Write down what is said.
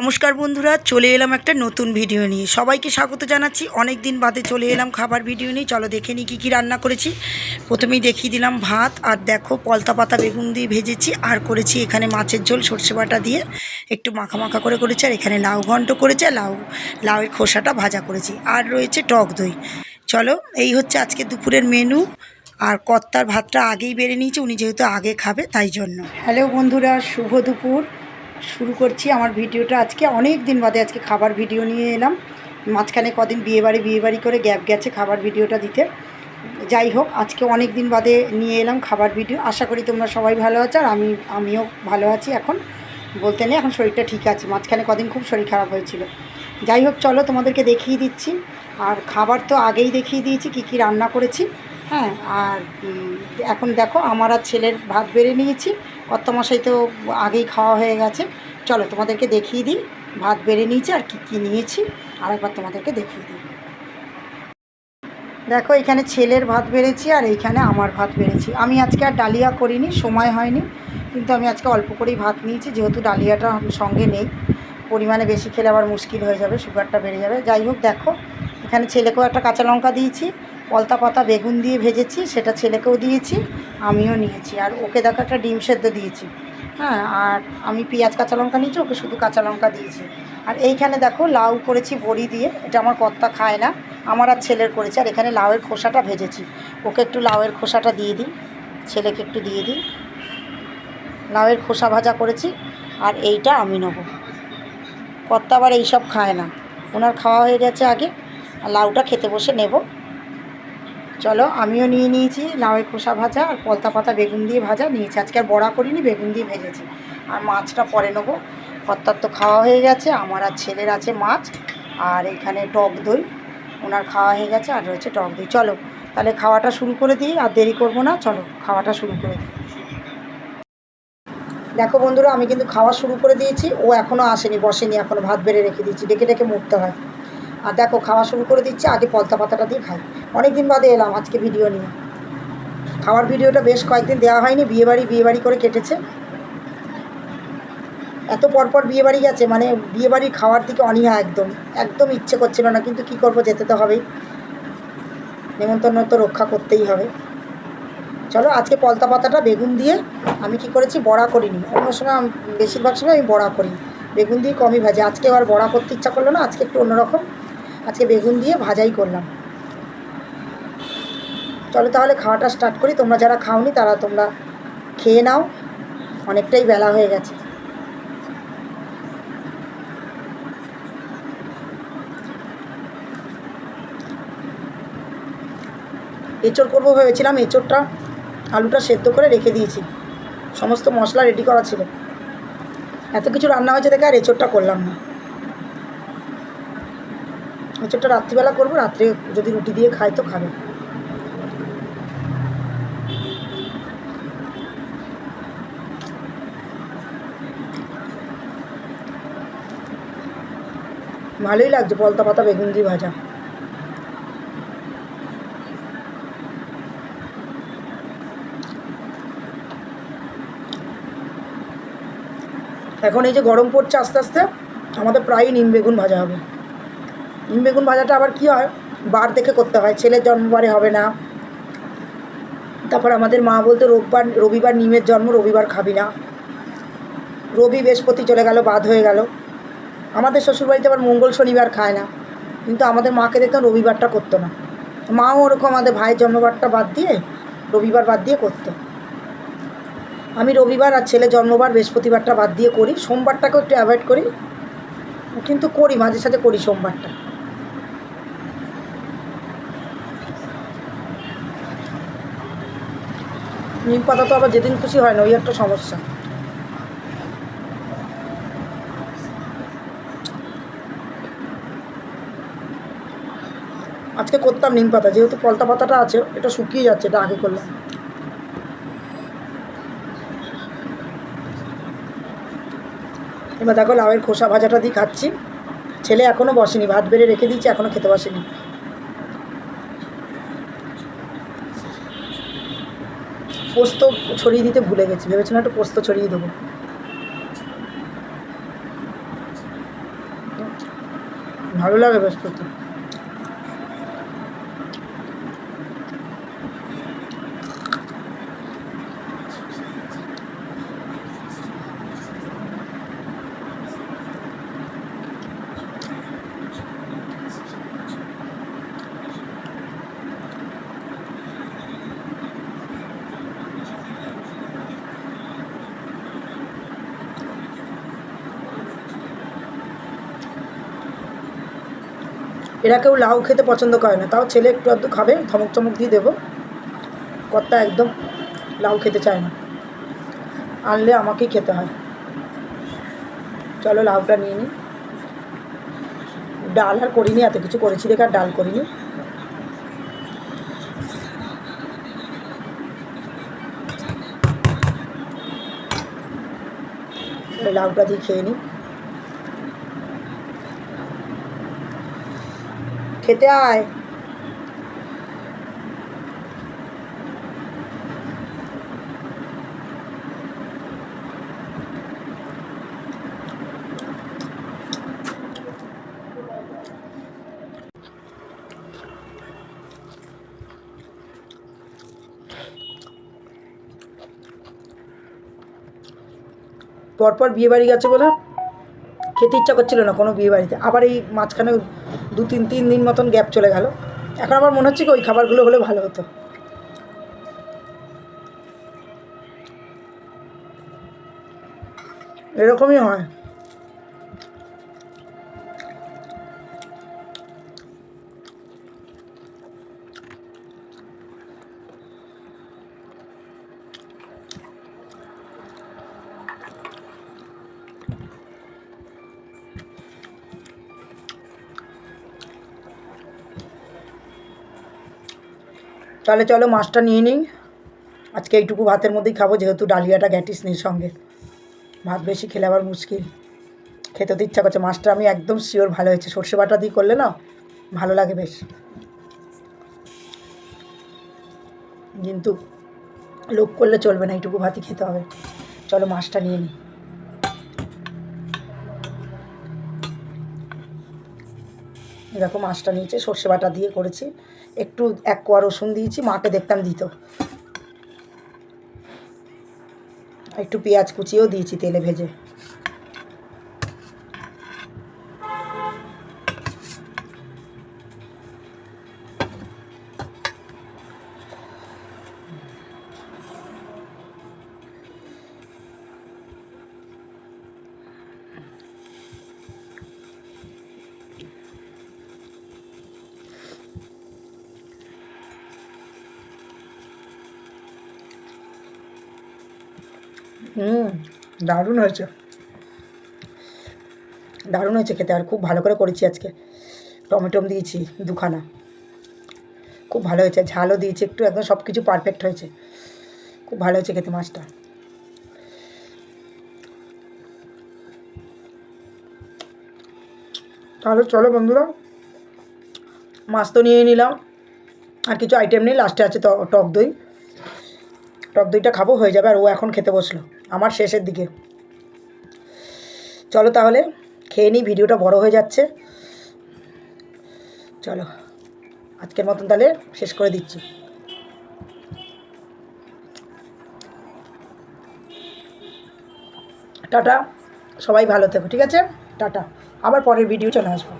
নমস্কার বন্ধুরা, চলে এলাম একটা নতুন ভিডিও নিয়ে। সবাইকে স্বাগত জানাচ্ছি। অনেক দিন বাদে চলে এলাম খাবার ভিডিও নিয়ে। চলো দেখে নিই কী কী রান্না করেছি। প্রথমেই দেখিয়ে দিলাম ভাত, আর দেখো পলতা পাতা বেগুন দিয়ে ভেজেছি, আর করেছি এখানে মাছের ঝোল, সর্ষে বাটা দিয়ে। একটু মাখা মাখা করে করেছি, আর এখানে লাউ ঘন্ট করেছে, আর লাউ, লাউয়ের খোসাটা ভাজা করেছি। আর রয়েছে টক দই। চলো, এই হচ্ছে আজকে দুপুরের মেনু আর কর্তার ভাতটা আগেই বেড়ে নিয়েছে, উনি যেহেতু আগে খাবে, তাই জন্য। হ্যালো বন্ধুরা, শুভ দুপুর। শুরু করছি আমার ভিডিওটা আজকে। অনেক দিন বাদে আজকে খাবার ভিডিও নিয়ে এলাম। মাঝখানে কদিন বিয়েবাড়ি বিয়েবাড়ি করে গ্যাপ গেছে খাবার ভিডিওটা দিতে। যাই হোক, আজকে অনেক দিন বাদে নিয়ে এলাম খাবার ভিডিও। আশা করি তোমরা সবাই ভালো আছো আর আমি, আমিও ভালো আছি এখন। বলতে নেই, এখন শরীরটা ঠিক আছে। মাঝখানে কদিন খুব শরীর খারাপ হয়েছিল। যাই হোক, চলো তোমাদেরকে দেখিয়ে দিচ্ছি। আর খাবার তো আগেই দেখিয়ে দিয়েছি, কী কী রান্না করেছি। হ্যাঁ আর এখন দেখো আমার আর ছেলের ভাত বেড়ে নিয়েছি। কর্তমশাই তো আগেই খাওয়া হয়ে গেছে। চলো তোমাদেরকে দেখিয়ে দিই ভাত বেড়ে নিয়েছি আর কী কী নিয়েছি। আরেকবার তোমাদেরকে দেখিয়ে দিই। দেখো এখানে ছেলের ভাত বেড়েছি আর এইখানে আমার ভাত বেড়েছি। আমি আজকে আর ডালিয়া করিনি, সময় হয়নি। কিন্তু আমি আজকে অল্প করেই ভাত নিয়েছি, যেহেতু ডালিয়াটা সঙ্গে নেই। পরিমাণে বেশি খেলে আবার মুশকিল হয়ে যাবে সুগারটা বেড়ে যাবে। যাই হোক দেখো, এখানে ছেলেকেও একটা কাঁচা লঙ্কা দিয়েছি। পলতা পাতা বেগুন দিয়ে ভেজেছি, সেটা ছেলেকেও দিয়েছি, আমিও নিয়েছি। আর ওকে দেখো একটা ডিম সেদ্ধ দিয়েছি। হ্যাঁ আর আমি পেঁয়াজ, কাঁচা লঙ্কা নিয়েছি, ওকে শুধু কাঁচা লঙ্কা দিয়েছি। আর এইখানে দেখো লাউ করেছি বড়ি দিয়ে, এটা আমার কর্তা খায় না, আমার আর ছেলের করেছে। আর এখানে লাউয়ের খোসাটা ভেজেছি। ওকে একটু লাউয়ের খোসাটা দিয়ে দিই, ছেলেকে একটু দিয়ে দিই। লাউয়ের খোসা ভাজা করেছি, আর এইটা আমি নেব। কর্তা আবার এইসব খায় না। ওনার খাওয়া হয়ে গেছে আগে, আর লাউটা খেতে বসে নেব। চলো, আমিও নিয়ে নিয়েছি লাউয়ের খোসা ভাজা আর পলতা পাতা বেগুন দিয়ে ভাজা। নিয়েছি। আজকে আর বড়া করিনি, বেগুন দিয়ে ভেজেছি। আর মাছটা পরে নেব। কর্তার তো খাওয়া হয়ে গেছে। আমার আর ছেলের আছে মাছ। আর এখানে টক দই। ওনার খাওয়া হয়ে গেছে আর রয়েছে টক দই। চলো, তাহলে খাওয়াটা শুরু করে দিই। আর দেরি করব না। চলো, খাওয়াটা শুরু করে দিই। দেখো বন্ধুরা, আমি কিন্তু খাওয়া শুরু করে দিয়েছি। ও এখনও আসেনি, বসেনি। এখনও ভাত বেড়ে রেখে দিয়েছি। ডেকে ডেকে মুড়তে হয়। আর দেখো, খাওয়া শুরু করে দিচ্ছে, আগে পলতা পাতাটা দিয়ে খাই। অনেক দিন বাদে এলাম আজকে ভিডিও নিয়ে। খাওয়ার ভিডিওটা বেশ কয়েকদিন দেওয়া হয়নি, বিয়েবাড়ি বিয়েবাড়ি করে কেটেছে। এত পরপর বিয়েবাড়ি গেছে মানে বিয়েবাড়ি খাওয়ার দিকে অনীহা একদম। একদম ইচ্ছে করছিল না, কিন্তু কি করব, যেতে তো হবেই। নেমন্তন্ন তো রক্ষা করতেই হবে। চলো, আজকে পলতা পাতাটা বেগুন দিয়ে আমি কি করেছি, বড়া করিনি। অন্য সময় বেশিরভাগ সময় আমি বড়া করি। বেগুন দিয়ে কমই ভাজি। আজকে আবার বড়া করতে ইচ্ছা করল না, আজকে একটু অন্যরকম। আজকে বেগুন দিয়ে ভাজাই করলাম। চলো তাহলে খাওয়াটা স্টার্ট করি। তোমরা যারা খাওনি তারা তোমরা খেয়ে নাও। অনেকটাই বেলা হয়ে গেছে। এঁচড় করব ভেবেছিলাম। এঁচড়টা আলুটা সেদ্ধ করে রেখে দিয়েছি। সমস্ত মশলা রেডি করা ছিল। এত কিছু রান্না হয়েছে দেখে আর এঁচড়টা করলাম না। এঁচড়টা রাত্রিবেলা করব, রাত্রে যদি রুটি দিয়ে খায় তো খাবে। ভালোই লাগছে, পলতা পাতা, বেগুন দিয়ে ভাজা। এখন এই যে গরম পড়ছে আস্তে আস্তে, আমাদের প্রায়ই নিম বেগুন ভাজা হবে। বেগুন ভাজাটা আবার কী হয়? বার দেখে করতে হয় ছেলের জন্মবারে হবে না। তারপর আমাদের মা বলতো, রোববার, রবিবার নিমের জন্ম, রবিবার খাবি না। রবি বৃহস্পতি চলে গেল, বাদ হয়ে গেল। আমাদের শ্বশুরবাড়িতে আবার মঙ্গল শনিবার খায় না। কিন্তু আমাদের মাকে দেখতাম রবিবারটা করতো না। মাও ওরকম আমাদের ভাইয়ের জন্মবারটা বাদ দিয়ে, রবিবার বাদ দিয়ে করতো। আমি রবিবার আর ছেলে জন্মবার বৃহস্পতিবারটা বাদ দিয়ে করি, সোমবারটাকেও একটু অ্যাভয়েড করি, কিন্তু করি, মাঝে সাঝে করি সোমবারটা। নিম পাতা তো আবার যেদিন খুশি হয় না, ওই একটা সমস্যা। আজকে করতাম নিম পাতা, যেহেতু পলতা পাতাটা আছে, এটা শুকিয়ে যাচ্ছে, এটা আগে করলাম। এবার দেখো লাউয়ের খোসা ভাজাটা দিয়ে খাচ্ছি। ছেলে এখনও বসেনি, ভাত বেড়ে রেখে দিয়েছি এখনও খেতে বসেনি। পোস্ত ছড়িয়ে দিতে ভুলে গেছি ভেবেছিলাম একটু পোস্ত ছড়িয়ে দেবো। ভালো লাগে বেশ প্রচুর এরা কেউ লাউ খেতে পছন্দ করে না। তাও ছেলে একটু আধটু খাবে, ধমক চমক দিয়ে দেবো। কর্তা একদম লাউ খেতে চায় না। আনলে আমাকেই খেতে হয়। চলো লাউটা নিয়ে নিই ডাল আর করিনি, এত কিছু করেছি দেখে আর ডাল করিনি। লাউটা দিয়ে খেয়ে নিই খেতে আয়। পরপর বিয়ে বাড়ি গেছে বলে? খেতে ইচ্ছা করছিল না কোনো বিয়ে বাড়িতে। আবার এই মাঝখানে দু তিন তিন দিন মতন গ্যাপ চলে গেল। এখন আবার মনে হচ্ছে কি ওই খাবারগুলো হলে ভালো হতো। এরকমই হয়। তাহলে চলো মাছটা নিয়ে নিই। আজকে এইটুকু ভাতের মধ্যেই খাব, যেহেতু ডালিয়াটা গ্যাটিস নেই সঙ্গে। ভাত বেশি খেলে আবার মুশকিল। খেতে তো ইচ্ছা করছে, মাছটা আমি একদম শিওর ভালো হয়েছে। সর্ষে বাটা দিয়ে করলে না, ভালো লাগে বেশ। কিন্তু লোক করলে চলবে না, এইটুকু ভাতই খেতে হবে। চলো মাছটা নিয়ে নিই। দেখো মাছটা নিয়েছে, সর্ষে বাটা দিয়ে করেছি। একটু এক কোয়া রসুন দিয়েছি, মাকে দেখতাম দিত। একটু পেঁয়াজ কুচিও দিয়েছি তেলে ভেজে। হুম, দারুণ হয়েছে। দারুণ হয়েছে খেতে, আর খুব ভালো করে করেছি আজকে। টমেটোম দিয়েছি দুখানা। খুব ভালো হয়েছে, ঝালও দিয়েছি, একটু একদম সব কিছু পারফেক্ট হয়েছে। খুব ভালো হয়েছে খেতে মাছটা। তাহলে চলো বন্ধুরা, মাছ তো নিয়ে নিলাম, আর কিছু আইটেম নেই লাস্টে আছে টক দই। টক দইটা খাব, হয়ে যাবে আর ও এখন খেতে বসল, আমার শেষের দিকে। চলো তাহলে, খেয়ে নিই, ভিডিওটা বড় হয়ে যাচ্ছে। চলো, আজকের মতন তাহলে শেষ করে দিচ্ছি। টাটা, সবাই ভালো থেকো, ঠিক আছে? টাটা, আবার পরের ভিডিও চলে আসব।